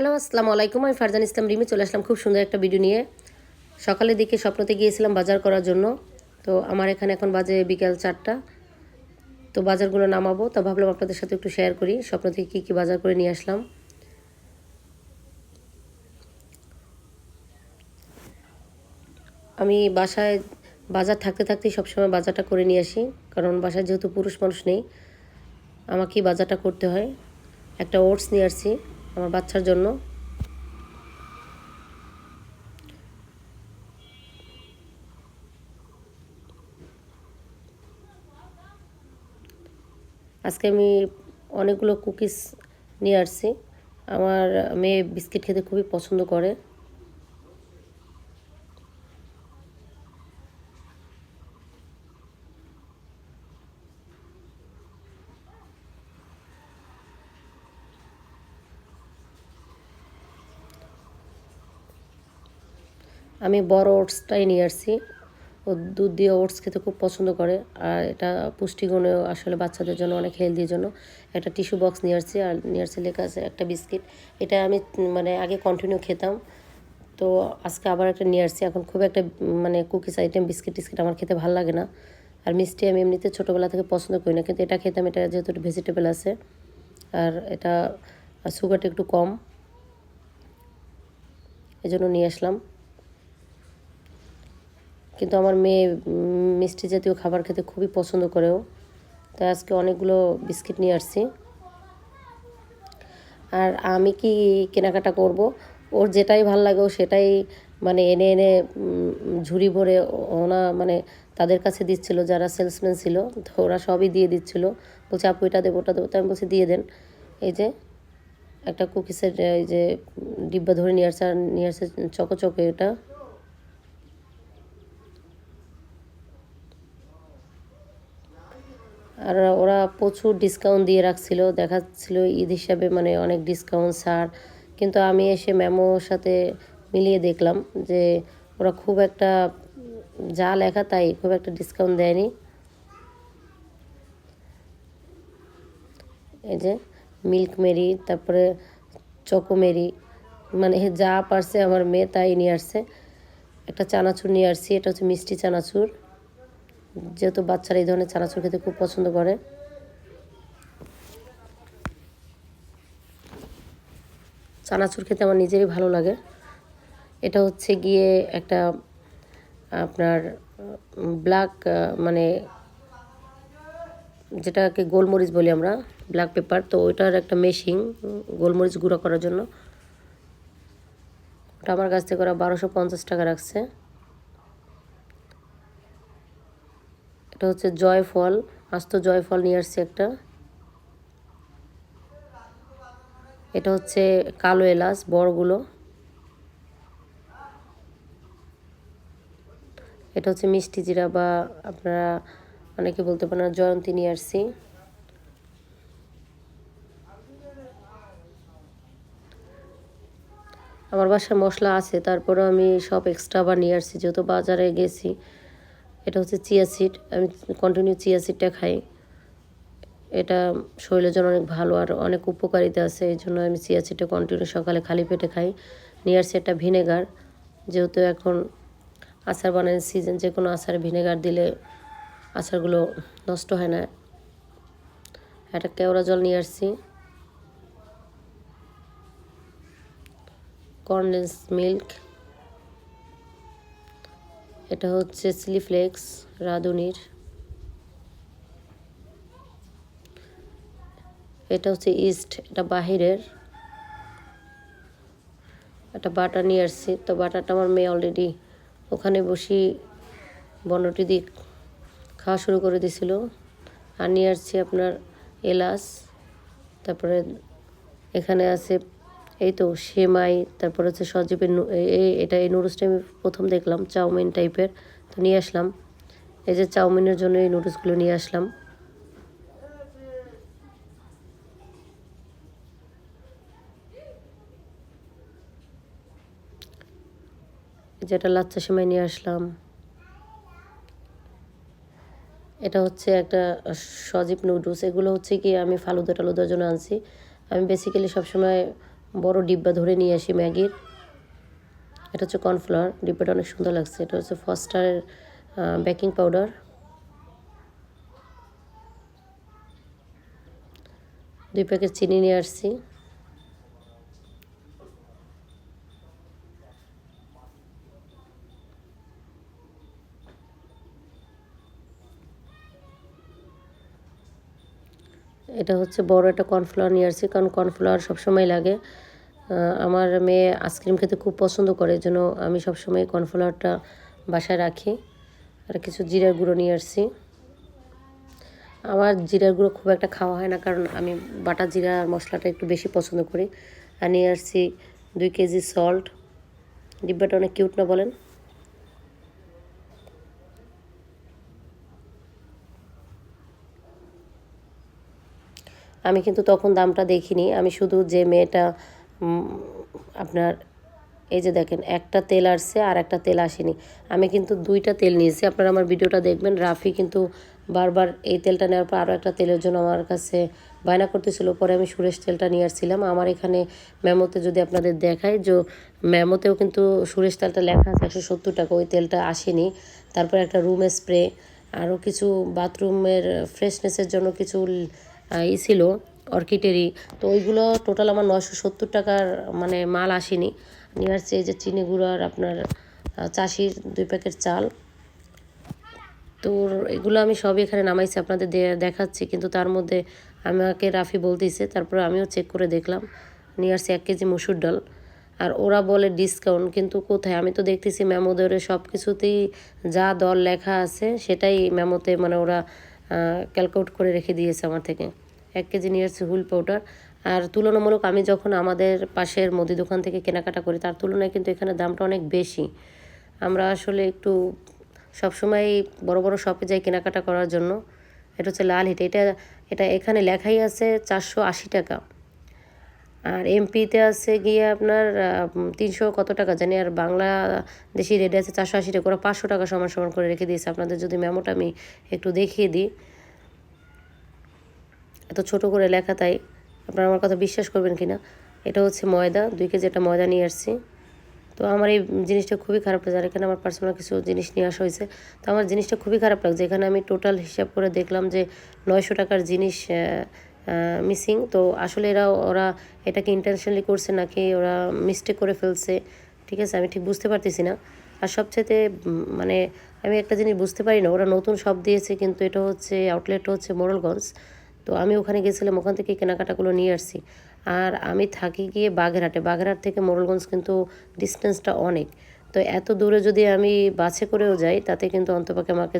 Hello, আসসালামু আলাইকুম। আমি ফারজান ইসলাম রিমি, চলে আসলাম খুব সুন্দর একটা ভিডিও নিয়ে। সকালের দিকে স্বপ্নতে গিয়েছিলাম বাজার করার জন্য। তো আমার এখানে এখন বাজে বিকাল চারটা। তো বাজারগুলো নামাবো, তো ভাবলাম আপনাদের সাথে একটু শেয়ার করি। স্বপ্ন থেকে কী কী বাজার করে নিয়ে আসলাম। আমি বাসায়, বাজার থাকতে থাকতেই সবসময় বাজারটা করে নিয়ে আসি। কারণ বাসায় যেহেতু পুরুষ মানুষ নেই, আমাকেই বাজারটা করতে হয়। একটা ওটস নিয়ে আসছি। আমার বাচ্চার জন্য। আজকে আমি অনেকগুলো কুকিস নিয়ে আসছি। আমার মেয়ে বিস্কিট খেতে খুবই পছন্দ করে। আমি বড় ওটসটাই নিয়ে আসছি। ও দুধ দিয়ে ওটস খেতে খুব পছন্দ করে। আর এটা পুষ্টিগুণেও আসলে বাচ্চাদের জন্য অনেক হেলদির জন্য। একটা টিস্যু বক্স নিয়ে আসছি আর নিয়ে আসছি লেখা আছে একটা বিস্কিট এটা আমি মানে আগে কন্টিনিউ খেতাম। তো আজকে আবার একটা নিয়ে আসছি। এখন খুব একটা মানে কুকিজ আইটেম বিস্কিট টিস্কিট আমার খেতে ভালো লাগে না। আর মিষ্টি আমি এমনিতে ছোটোবেলা থেকে পছন্দ করি না। কিন্তু এটা খেতাম এটা যেহেতু ভেজিটেবল আছে। আর এটা সুগারটা একটু কম। এজন্য নিয়ে আসলাম। কিন্তু আমার মেয়ে মিষ্টি জাতীয় খাবার খেতে খুবই পছন্দ করেও। তাই আজকে অনেকগুলো বিস্কিট নিয়ে আসছি। আর আমি কি কেনাকাটা করব? ওর যেটাই ভালো লাগে ও সেটাই মানে এনে এনে ঝুড়ি ভরে ওনা মানে তাদের কাছে দিচ্ছিল, যারা সেলসম্যান ছিল, তো ওরা সবই দিয়ে দিচ্ছিল। বলছে, আপু, এটা দেবো, ওটা দেবো। তো আমি বলছি, দিয়ে দেন। এই যে একটা কুকিসের এই যে ডিব্বা ধরে নিয়ে আসছে, আর নিয়ে আসছে চকো চকে এটা। আর ওরা প্রচুর ডিসকাউন্ট দিয়ে রাখছিল। দেখাচ্ছিল ঈদ হিসাবে মানে অনেক ডিসকাউন্ট ছাড়। কিন্তু আমি এসে ম্যামোর সাথে মিলিয়ে দেখলাম যে ওরা খুব একটা যা লেখা তাই, খুব একটা ডিসকাউন্ট দেয়নি। এই যে মিল্ক মেরি তারপরে চকোমেরি মানে যা পারছে আমার মেয়ে তাই নিয়ে আসছে। একটা চানাচুর নিয়ে আসছি, এটা হচ্ছে মিষ্টি চানাচুর। যেহেতু বাচ্চারা এই ধরনের চানাচুর খেতে খুব পছন্দ করে। চানাচুর খেতে আমার নিজেরই ভালো লাগে। এটা হচ্ছে গিয়ে একটা, আপনার, ব্ল্যাক মানে যেটাকে গোলমরিচ বলি আমরা, ব্ল্যাক পেপার। তো ওইটার একটা মেশিন, গোলমরিচ গুঁড়ো করার জন্য। ওটা আমার কাছ থেকে ওরা বারোশো পঞ্চাশ টাকা রাখছে। এটা হচ্ছে জয়ফল, আস্ত জয়ফল নিয়ে আসছে একটা। এটা হচ্ছে কালো এলাচ, বড়গুলো। এটা হচ্ছে মিষ্টি জিরা বা আপনারা অনেকে বলতে পারেন জয়ন্তী নিয়ে আসছি। আমার বাসায় মশলা আছে তারপরে আমি সব এক্সট্রা আবার নিয়ে আসছি, যেহেতু বাজারে গেছি। এটা হচ্ছে চিয়া সিড। আমি কন্টিনিউ চিয়া সিডটা খাই। এটা শরীরের জন্য অনেক ভালো আর অনেক উপকারিতা আছে, এই জন্য আমি চিয়া সিডটা কন্টিনিউ সকালে খালি পেটে খাই। নিয়ে আসছি ভিনেগার, যেহেতু এখন আচার বানানোর সিজন যে কোনো আচার ভিনেগার দিলে আচারগুলো নষ্ট হয় না। একটা কেওড়া জল নিয়ে আসছি। কর্নডেন্স মিল্ক এটা হচ্ছে স্লিফ্লেক্স রাঁধুনির। এটা হচ্ছে ইস্ট এটা বাহিরের। একটা বাটার নিয়ে আসছি, তো বাটারটা আমার মেয়ে অলরেডি ওখানে বসি বন্ডটি দিক খাওয়া শুরু করে দিছিল আর নিয়ে আসছি আপনার এলাচ, তারপরে এখানে আছে এই তো সেমাই, তারপর হচ্ছে সজীবের এটা এই নুডলসটা আমি প্রথম দেখলাম, চাউমিন টাইপের তো নিয়ে আসলাম। এই যে চাউমিনের জন্য এই নুডলসগুলো নিয়ে আসলাম। যেটা লাচ্চা সেমাই নিয়ে আসলাম। এটা হচ্ছে একটা সজীব নুডলস এগুলো হচ্ছে কি আমি ফালুদা টালুদার জন্য আনছি। আমি বেসিক্যালি সবসময় বড় ডিব্বা ধরে নিয়ে আসি ম্যাগির। এটা হচ্ছে কর্নফ্লাওয়ার, ডিব্বাটা অনেক সুন্দর লাগছে। এটা হচ্ছে ফস্টারের বেকিং পাউডার। দুই প্যাকেট চিনি নিয়ে আসছি। এটা হচ্ছে বড় একটা কর্নফ্লাওয়ার নিয়ে আসছি, কারণ কর্নফ্লাওয়ার সবসময় লাগে। আমার মেয়ে আইসক্রিম খেতে খুব পছন্দ করে জন্য আমি সবসময় কর্নফ্লাওয়ারটা বাসায় রাখি। আর কিছু জিরার গুঁড়ো নিয়ে আসছি। আমার জিরার গুঁড়ো খুব একটা খাওয়া হয় না, কারণ আমি বাটা জিরা আর মশলাটা একটু বেশি পছন্দ করি। আর নিয়ে আসছি দুই কেজি সল্ট। ডিব্বাটা অনেক কিউট না বলেন? আমি কিন্তু তখন দামটা দেখিনি। আমি শুধু যে মেয়েটা আপনার, এই যে দেখেন, একটা তেল আসছে আর একটা তেল আসেনি। আমি কিন্তু দুইটা তেল নিয়েছি। আপনারা আমার ভিডিওটা দেখবেন। রাফি কিন্তু বারবার এই তেলটা নেওয়ার পর আরও একটা তেলের জন্য আমার কাছে বায়না করতেছিল। পরে আমি সুরেশ তেলটা নিয়ে আসছিলাম। আমার এখানে ম্যামোতে যদি আপনাদের দেখায় যে ম্যামোতেও কিন্তু সুরেশ তেলটা লেখা আছে একশো সত্তর টাকা। ওই তেলটা আসেনি। তারপরে একটা রুম স্প্রে আরও কিছু বাথরুমের ফ্রেশনেসের জন্য কিছু ই ছিল অর্কিডেরই। তো ওইগুলো টোটাল আমার নশো সত্তর টাকার মানে মাল আসেনি। নিয়ে আসছে এই যে চিনি গুঁড়ার আপনার চাষির দুই প্যাকেট চাল। তো এগুলো আমি সবই এখানে নামাইছি, আপনাদের দেখাচ্ছি। কিন্তু তার মধ্যে আমাকে রাফি বলতেছে, তারপরে আমিও চেক করে দেখলাম। নিয়ে এক কেজি মসুর ডাল। আর ওরা বলে ডিসকাউন্ট কিন্তু কোথায়? আমি তো দেখতেছি ম্যামোদের সব কিছুতেই যা দর লেখা আছে, সেটাই ম্যামোতে মানে ওরা ক্যালকুলেট করে রেখে দিয়েছে আমার থেকে। এক কেজি নিয়েছে হুল পাউডার। আর তুলনামূলক আমি যখন আমাদের পাশের মুদি দোকান থেকে কেনাকাটা করি, তার তুলনায় কিন্তু এখানে দামটা অনেক বেশি। আমরা আসলে একটু সবসময় বড় বড় শপে যাই কেনাকাটা করার জন্য। এটা হচ্ছে লাল হিট। এটা এটা এখানে লেখাই আছে চারশো আশি টাকা। আর এমপিতে আছে গিয়ে আপনার তিনশো কত টাকা জানি, আর বাংলা দেশি রেটে আছে চারশো আশি টাকা, ওরা পাঁচশো টাকা সমান সমান করে রেখে দিয়েছে। আপনাদের যদি মেমোটা আমি একটু দেখিয়ে দিই। এত ছোট করে লেখা তাই, আপনারা আমার কথা বিশ্বাস করবেন কি না এটা হচ্ছে ময়দা, দুই কেজি একটা ময়দা নিয়ে আসছি। তো আমার এই জিনিসটা খুবই খারাপ লাগছে, আর এখানে আমার পার্সোনাল কিছু জিনিস নিয়ে আসা হয়েছে। তো আমার জিনিসটা খুবই খারাপ লাগছে। এখানে আমি টোটাল হিসাব করে দেখলাম যে নয়শো টাকার জিনিস মিসিং তো আসলে এরা, ওরা এটাকে ইন্টেনশনালি করছে নাকি ওরা মিস্টেক করে ফেলছে, ঠিক আছে? আমি ঠিক বুঝতে পারতেছি না। আর সবচেয়ে মানে আমি একটা জিনিস বুঝতে পারি না, ওরা নতুন সব দিয়েছে, কিন্তু এটা হচ্ছে আউটলেটটা হচ্ছে মোরলগঞ্জ তো আমি ওখানে গেছিলাম, ওখান থেকে কেনাকাটাগুলো নিয়ে আসছি। আর আমি থাকি গিয়ে বাগেরহাটে। বাঘেরহাট থেকে মোরলগঞ্জ কিন্তু ডিস্টেন্সটা অনেক। তো এত দূরে যদি আমি বাসে করেও যাই, তাতে কিন্তু অন্তপক্ষে আমাকে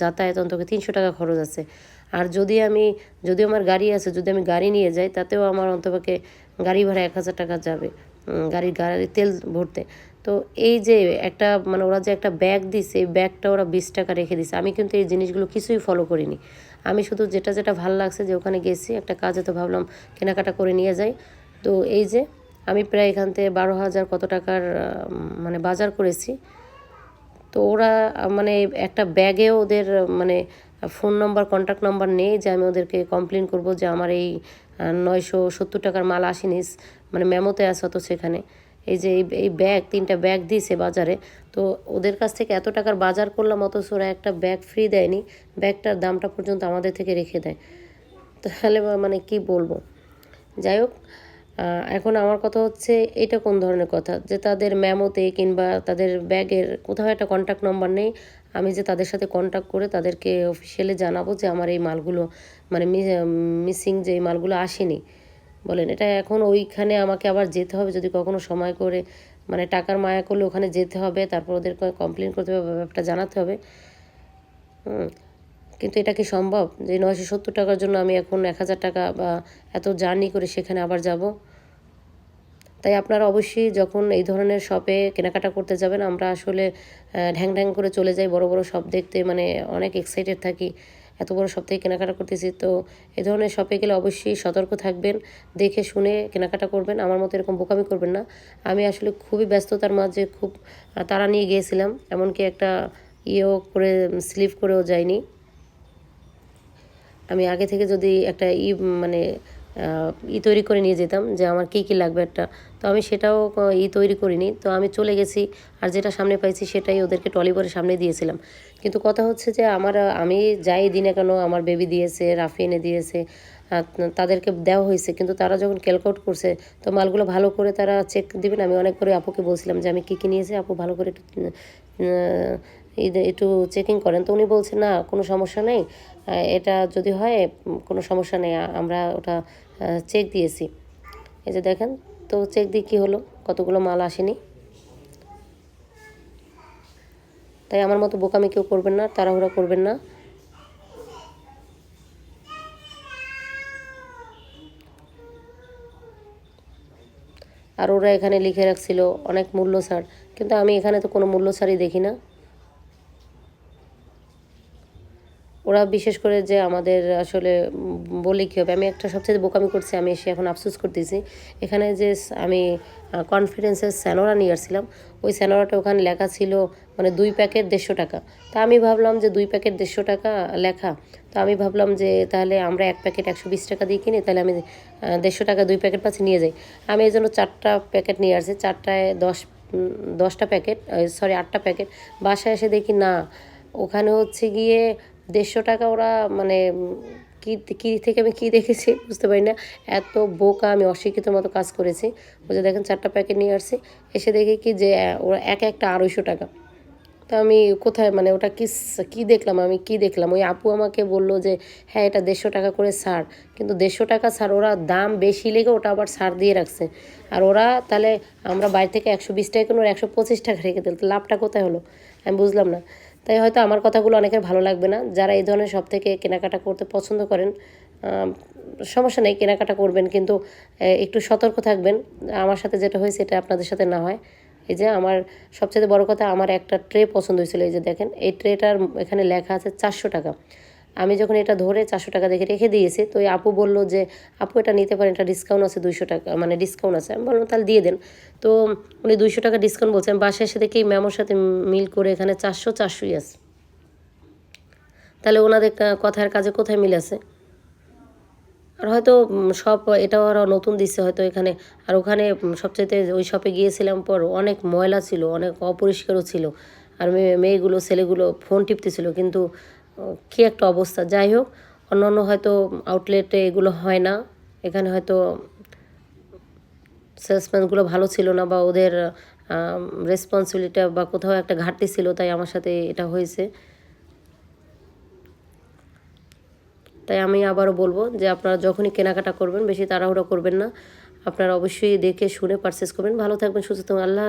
যাতায়াত অন্তকে তিনশো টাকা খরচ আছে। আর যদি আমি, যদি আমার গাড়ি আছে, যদি আমি গাড়ি নিয়ে যাই, তাতেও আমার অন্তপক্ষে গাড়ি ভাড়া এক হাজার টাকা যাবে গাড়ির গাড়ি তেল ভরতে। তো এই যে একটা মানে ওরা যে একটা ব্যাগ দিছে, এই ব্যাগটা ওরা বিশ টাকা রেখে দিছে। আমি কিন্তু এই জিনিসগুলো কিছুই ফলো করিনি। আমি শুধু যেটা যেটা ভালো লাগছে যে ওখানে গেছি, একটা কাজে তো ভাবলাম কেনাকাটা করে নিয়ে যাই। তো এই যে আমি প্রায় এখান থেকে বারো হাজার কত টাকার মানে বাজার করেছি। তো ওরা মানে একটা ব্যাগে ওদের মানে ফোন নম্বর কন্ট্যাক্ট নম্বর নেই যে আমি ওদেরকে কমপ্লেন করব যে আমার এই নয়শো সত্তর টাকার মাল আসেনি মানে মেমোতে আসা তো সেখানে। এই যে এই ব্যাগ, তিনটা ব্যাগ দিয়েছে বাজারে। তো ওদের কাছ থেকে এত টাকার বাজার করলাম, অথচ ওরা একটা ব্যাগ ফ্রি দেয়নি। ব্যাগটার দামটা পর্যন্ত আমাদের থেকে রেখে দেয়। তাহলে মানে কি বলব? যাই হোক এখন আমার কথা হচ্ছে এটা কোন ধরনের কথা? যে তাদের ম্যামোতে কিংবা তাদের ব্যাগের কোথাও একটা কন্ট্যাক্ট নম্বর নেই, আমি যে তাদের সাথে কন্ট্যাক্ট করে তাদেরকে অফিসিয়ালি জানাব যে আমার এই মালগুলো মানে মিসিং যে এই মালগুলো আসেনি। বলেন, এটা এখন ওইখানে আমাকে আবার যেতে হবে যদি কখনো সময় করে মানে টাকার মায়া করলে ওখানে যেতে হবে, তারপর ওদেরকে কমপ্লেন করতে হবে, ব্যাপারটা জানাতে হবে। কিন্তু এটা কি সম্ভব? যে নয়শো সত্তর টাকার জন্য আমি এখন এক হাজার টাকা বা এত জার্নি করে সেখানে আবার যাব? তাই আপনারা অবশ্যই যখন এই ধরনের শপে কেনাকাটা করতে যাবেন, আমরা আসলে ঢ্যাং ঢ্যাং করে চলে যাই, বড় বড় শপ দেখতে মানে অনেক এক্সাইটেড থাকি। এত বড় শপ থেকে কেনাকাটা করতেছি, তো এ ধরনের শপে গেলে অবশ্যই সতর্ক থাকবেন, দেখে শুনে কেনাকাটা করবেন। আমার মতো এরকম বোকামি করবেন না। আমি আসলে খুবই ব্যস্ততার মাঝে খুব তারা নিয়ে গিয়েছিলাম, এমনকি একটা ইয়েও করে স্লিপ করেও যায়নি আমি আগে থেকে যদি একটা ই মানে ই তৈরি করে নিয়ে যেতাম যে আমার কী কী লাগবে একটা। তো আমি সেটাও ই তৈরি করিনি। তো আমি চলে গেছি আর যেটা সামনে পাইছি সেটাই ওদেরকে টলি করে সামনে দিয়েছিলাম। কিন্তু কথা হচ্ছে যে আমার, আমি যাই দিনে কেন, আমার বেবি দিয়েছে, রাফি এনে দিয়েছে তাদেরকে দেওয়া হয়েছে। কিন্তু তারা যখন ক্যালকুলেট করছে, তো মালগুলো ভালো করে তারা চেক দিবেন। আমি অনেক করে আপুকে বলছিলাম যে আমি কী কী নিয়েছি, আপু ভালো করে একটু একটু চেকিং করেন। তো উনি বলছেন না, কোনো সমস্যা নেই। এটা যদি হয়, কোনো সমস্যা নেই। আমরা ওটা চেক দিয়েছি। এই যে দেখেন, তো চেক দিয়ে কী হলো? কতগুলো মাল আসেনি। তাই আমার মতো বোকামি কেউ করবেন না, তাড়াহুড়া করবেন না। আর ওরা এখানে লিখে রাখছিল অনেক মূল্য ছাড় কিন্তু আমি এখানে তো কোনো মূল্য ছাড়ই দেখি না। ওরা বিশেষ করে যে আমাদের আসলে বলে কী হবে? আমি একটা সবচেয়ে বোকামি করছি, আমি এসে এখন আফসোস করতেছি। এখানে যে আমি কনফিডেন্সের স্যানোরা নিয়ে আসছিলাম। ওই স্যানোরাটা ওখানে লেখা ছিল মানে দুই প্যাকেট দেড়শো টাকা। তা আমি ভাবলাম যে দুই প্যাকেট দেড়শো টাকা লেখা। তো আমি ভাবলাম যে তাহলে আমরা এক প্যাকেট একশো বিশ টাকা দিয়ে কিনি, তাহলে আমি দেড়শো টাকা দুই প্যাকেট পাচ্ছি, নিয়ে যাই। আমি এই জন্য চারটা প্যাকেট নিয়ে আসছি, চারটায় দশ দশটা প্যাকেট সরি আটটা প্যাকেট। বাসায় এসে দেখি না। ওখানে হচ্ছে গিয়ে দেড়শো টাকা ওরা মানে কী কী থেকে আমি কী দেখেছি বুঝতে পারি না। এত বোকা আমি অশিক্ষিত মতো কাজ করেছি। যে দেখেন চারটা প্যাকেট নিয়ে আসছি। এসে দেখি কি যে ওরা এক একটা আড়াইশো টাকা। তো আমি কোথায় মানে ওটা কি কী দেখলাম আমি, কি দেখলাম? ওই আপু আমাকে বলল যে হ্যাঁ এটা দেড়শো টাকা করে ছাড় কিন্তু দেড়শো টাকা ছাড় ওরা দাম বেশি লেগে ওটা আবার ছাড় দিয়ে রাখছে। আর ওরা তাহলে আমরা বাইরে থেকে একশো বিশ টাকা কিনে ওরা একশো পঁচিশ টাকা রেখে দিল। তো লাভটা কোথায় হলো? আমি বুঝলাম না। তাই হয়তো আমার কথাগুলো অনেকের ভালো লাগবে না। যারা এই ধরনের সব থেকে কেনাকাটা করতে পছন্দ করেন সমস্যা নেই, কেনাকাটা করবেন, কিন্তু একটু সতর্ক থাকবেন। আমার সাথে যেটা হয়েছে এটা আপনাদের সাথে না হয়। এই যে আমার সবচেয়ে বড় কথা, আমার একটা ট্রে পছন্দ হয়েছিল, এই যে দেখেন, এই ট্রেটার এখানে লেখা আছে চারশো টাকা। আমি যখন এটা ধরে চারশো টাকা দেখে রেখে দিয়েছি, তো এই আপু বলল যে, আপু, এটা নিতে পারেন, এটা ডিসকাউন্ট আছে দুইশো টাকা মানে ডিসকাউন্ট আছে। আমি বললাম, তাহলে দিয়ে দেন। তো উনি দুইশো টাকা ডিসকাউন্ট বলছেন বাসায় এসে দেখি ম্যামোর সাথে মিল করে এখানে চারশো চারশোই আছে। তাহলে ওনাদের কথার কাজে কোথায় মিল আছে? আর হয়তো সব এটাও আরও নতুন দিচ্ছে হয়তো এখানে। আর ওখানে সবচাইতে ওই শপে গিয়েছিলাম পর অনেক ময়লা ছিল, অনেক অপরিষ্কারও ছিল। আর মেয়ে মেয়েগুলো, ছেলেগুলো ফোন টিপতেছিল, কিন্তু কী একটা অবস্থা? যাই হোক অন্য অন্য হয়তো আউটলেটে এগুলো হয় না। এখানে হয়তো সেলসম্যানগুলো ভালো ছিল না বা ওদের রেসপন্সিবিলিটা বা কোথাও একটা ঘাটতি ছিল, তাই আমার সাথে এটা হয়েছে। তাই আমি আবারও বলব যে আপনারা যখনই কেনাকাটা করবেন, বেশি তাড়াহুড়ো করবেন না। আপনারা অবশ্যই দেখে শুনে পারচেস করবেন। ভালো থাকবেন, সুস্থ আল্লাহ